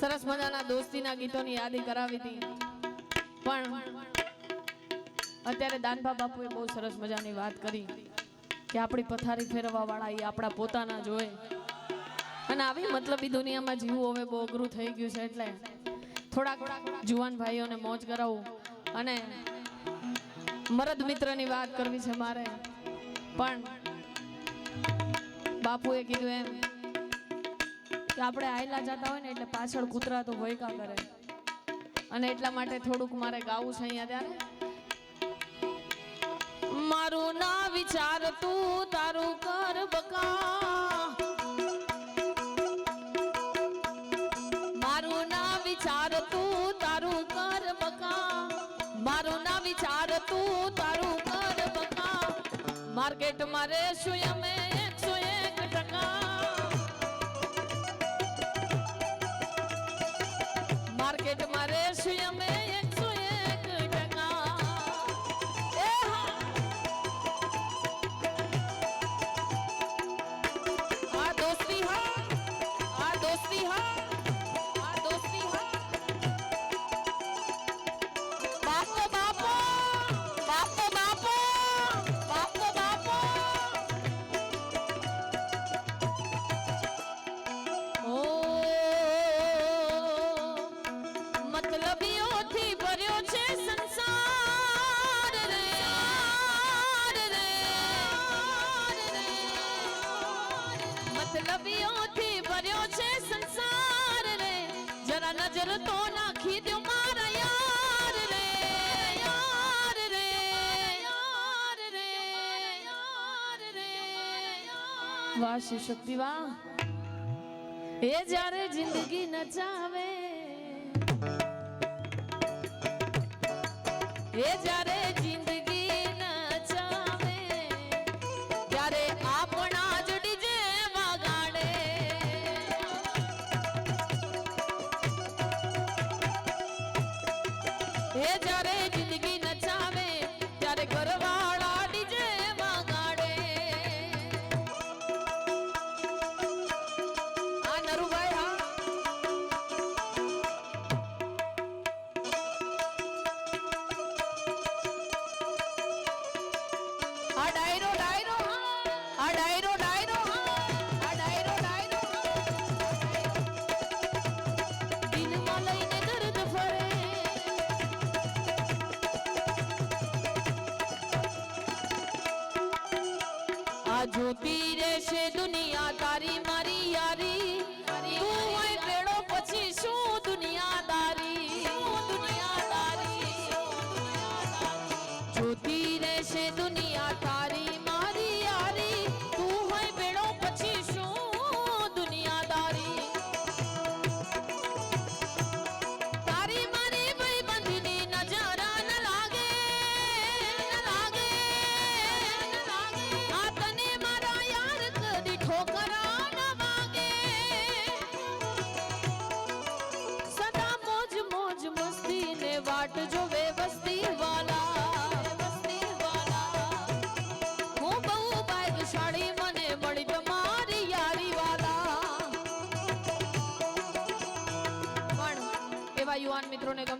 સરસ મજાના દોસ્તીના ગીતોની યાદી કરાવી હતી. પણ અત્યારે દાનભા બાપુએ બહુ સરસ મજાની વાત કરી કે આપણી પથારી ફેરવવા વાળા એ આપણા પોતાના જોઈએ અને આવી મતલબી દુનિયામાં જીવવું હવે બહુ અઘરું થઈ ગયું છે એટલે થોડાક જુવાન ભાઈઓને મોજ કરાવું. અને મરદ મિત્રની વાત કરવી છે મારે. પણ બાપુએ કીધું એમ કે આપણે આયલા જતા હોય ને એટલે પાછળ કૂતરા તો ભયકા કરે. અને એટલા માટે થોડુંક મારે ગાવું છે અહીંયા ત્યારે મારું ના વિચાર તું તારું કર બકા. મારું ના વિચાર તું તારું કર બકા. મારું ના વિચાર તું તારું કર બકા. માર્કેટમાં રેશું અમે મતલબીઓથી ભર્યો છે સંસાર રે. જરા નજર તો નાખી દો મારા યાર રે. યાર રે. યાર રે. યાર રે. વાહ શિવ શક્તિ, વાહ. એ જ્યારે જિંદગી નચાવે, એ જ્યારે જિંદગી એ જ્યારે આ જોતી રહેશે દુનિયા તારી મારી યારી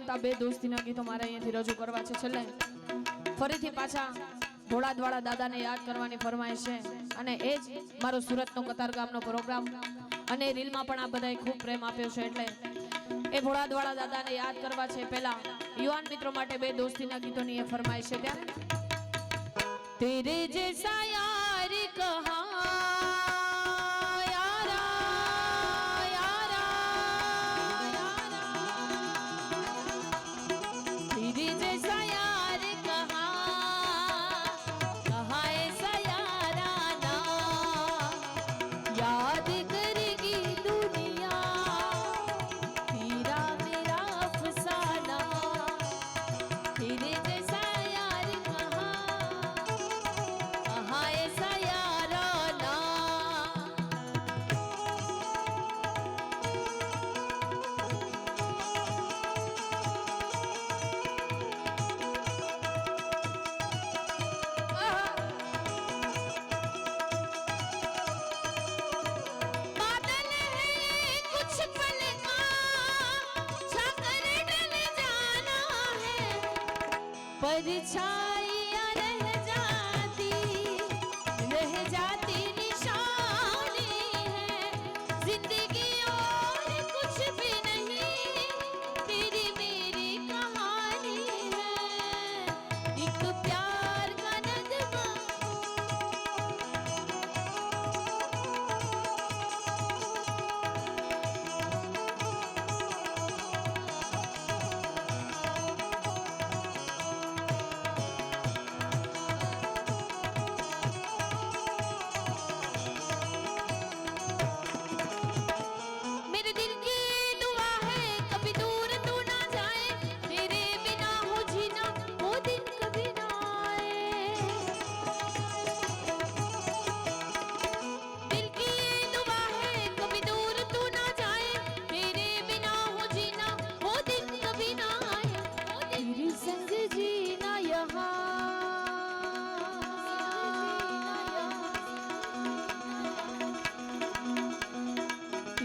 આવતા બે દોસ્તીના ગીતો મારે અહીંયાથી રજૂ કરવા છે છેલ્લે. ફરીથી પાછા ઘોડાદવાળા દાદાને યાદ કરવાની ફરમાય છે. અને એ જ મારો સુરતનો કતાર ગામનો પ્રોગ્રામ. અને રીલમાં પણ આ બધાએ ખૂબ પ્રેમ આપ્યો છે એટલે એ ઘોડાદવાળા દાદાને યાદ કરવા છે પહેલા. યુવાન મિત્રો માટે બે દોસ્તીના ગીતોની એ ફરમાય છે ત્યાં તેરે જે સાયાર કહા परछाइयाँ रह जाती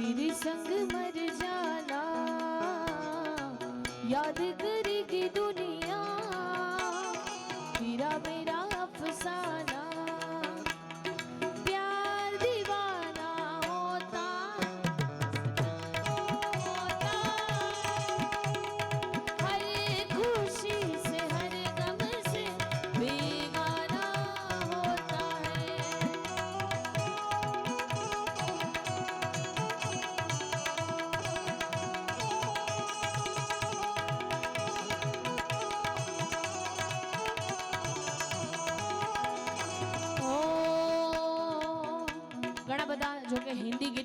तेरे संग मर जाना याद करेगी दुनिया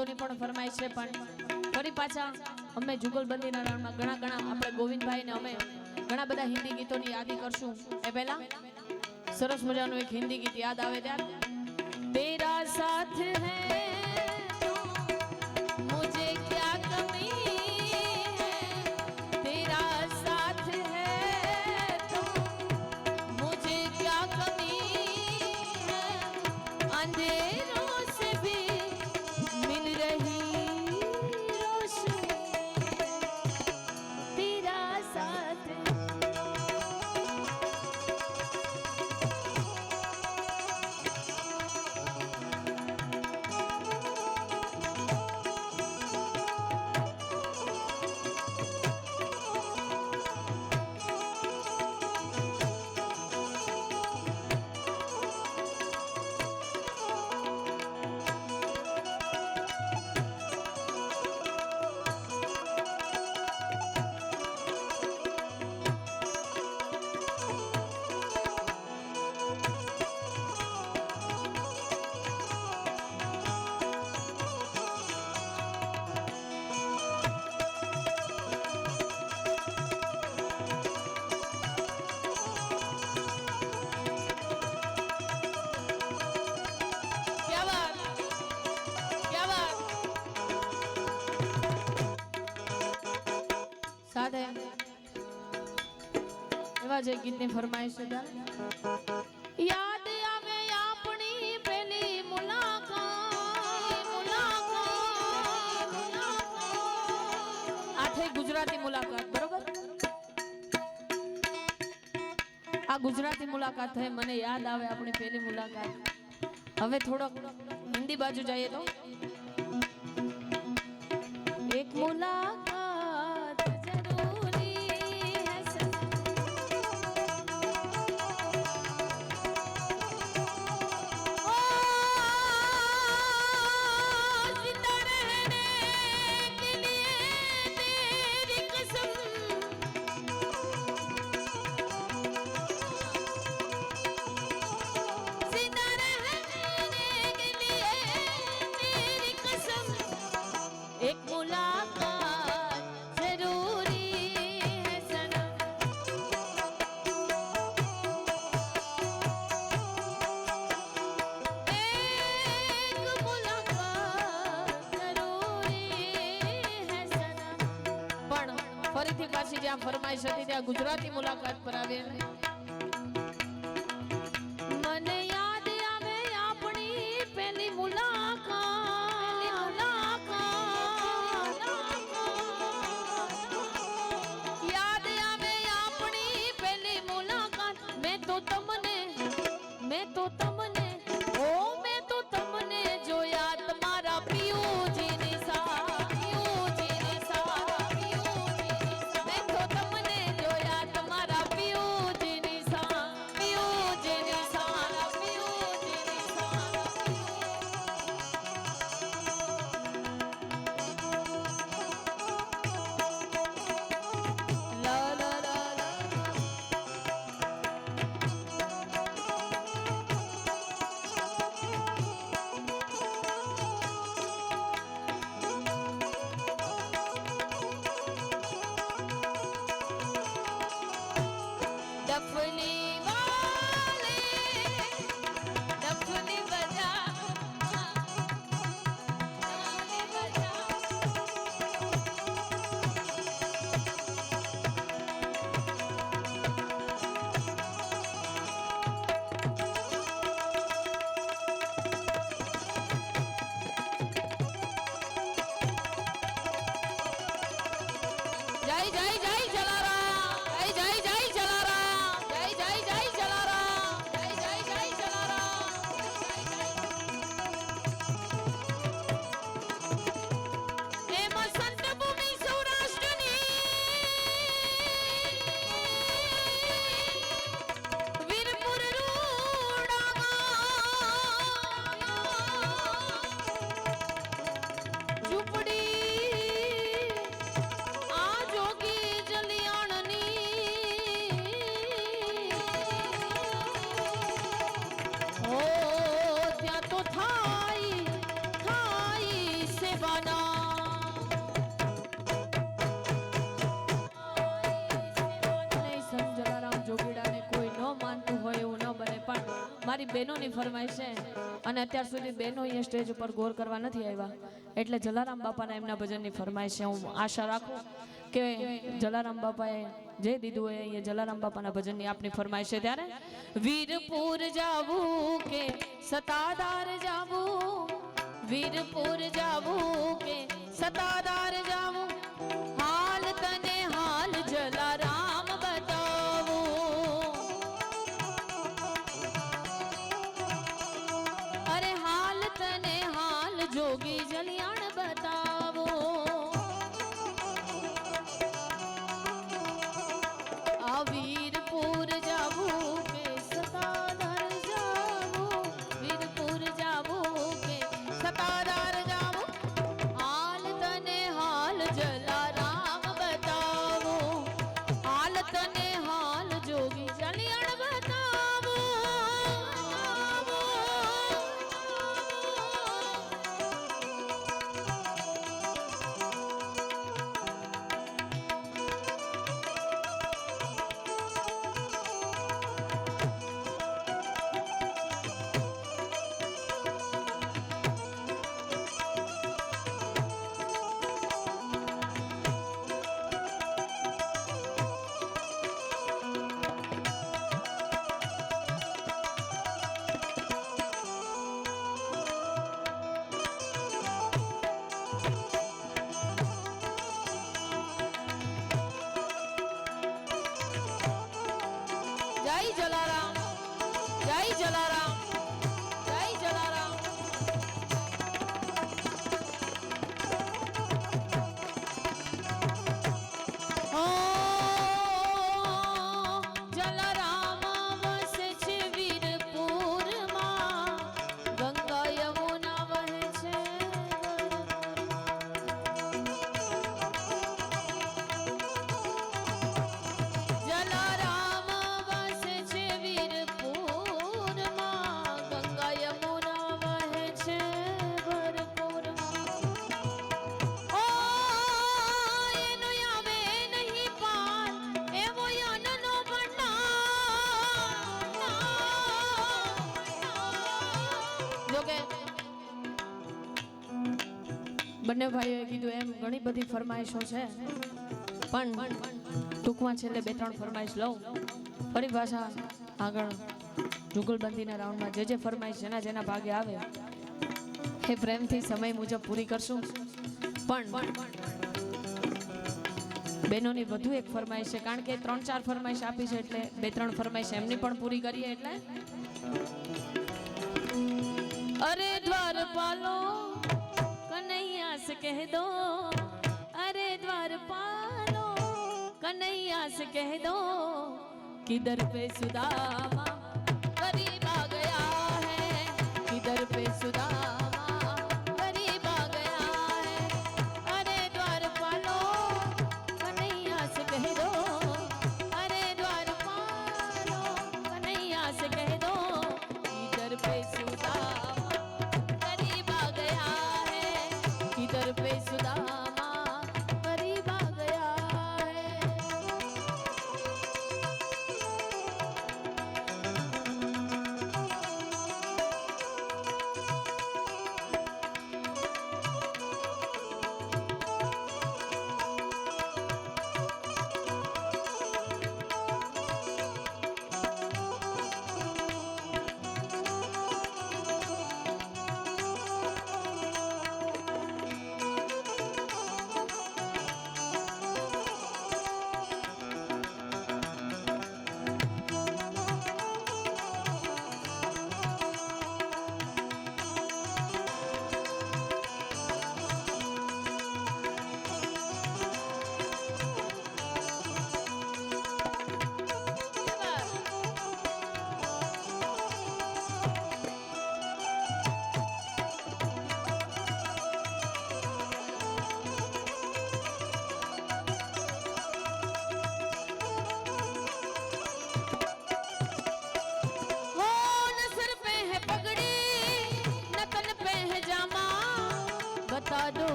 ગીતોની પણ ફરમાય છે, પણ ફરી પાછા અમે જુગલબંધીના રણમાં ઘણા ઘણા આપણે ગોવિંદભાઈને અમે ઘણા બધા હિન્દી ગીતોની યાદી કરશું. એ પહેલા સરસ મજાનું એક હિન્દી ગીત યાદ આવે ત્યારે. તેરા સાથ હૈ સાથે. એવા જે ગીતની ફરમાઈશ છે યાદ આવે આપણી પેલી મુલાકાત. આ થઈ ગુજરાતી મુલાકાત, બરોબર? આ ગુજરાતી મુલાકાત થઈ, મને યાદ આવે આપણી પહેલી મુલાકાત. હવે થોડોક હિન્દી બાજુ જઈએ તો. એક મુલાકાત જ્યાં ફરમાઈશ હતી ત્યાં ગુજરાતી મુલાકાત પર આવે জয় મારી બહેનોની ફરમાઈશ છે. અને અત્યાર સુધી બહેનો અહીંયા સ્ટેજ ઉપર ગોર કરવા નથી આવ્યા. એટલે જલારામ બાપાના એમના ભજનની ફરમાઈશ છે. હું આશા રાખું કે જલારામ બાપાએ જે દીધું હોય અહીંયા જલારામ બાપાના ભજનની આપની ફરમાઈશ છે ત્યારે, વીરપુર જાવું કે સતાદાર જાવું? વીરપુર જાવું કે સતાદાર જાવું? બંને ભાઈઓએ કીધું એમ, ઘણી બધી ફરમાઈશો છે, પણ ટૂંકમાં છેલ્લે બે ત્રણ ફરમાઈશ લઉં. ફરી પાછા આગળ જુગલબંધીના રાઉન્ડમાં જે જે ફરમાઈશ જેના જેના ભાગે આવે, એ પ્રેમથી સમય મુજબ પૂરી કરશું. પણ બહેનોની વધુ એક ફરમાઈશ છે, કારણ કે ત્રણ ચાર ફરમાઈશ આપી છે, એટલે બે ત્રણ ફરમાઈશ એમની પણ પૂરી કરીએ, એટલે? અરે દ્વારપાલો કનૈયાસ કહે દો. અરે દ્વારપાલો કનૈયાસ કહે દો. કિધર પે સુદામા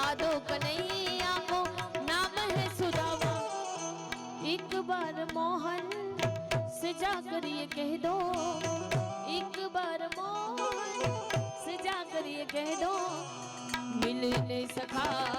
સાધુ કનૈયા કો નામ હે સુદામા. એક બાર મોહન સજા કરીએ કહે દો. એક બાર મોહન સજા કરીએ કહે દો. મિલને સખા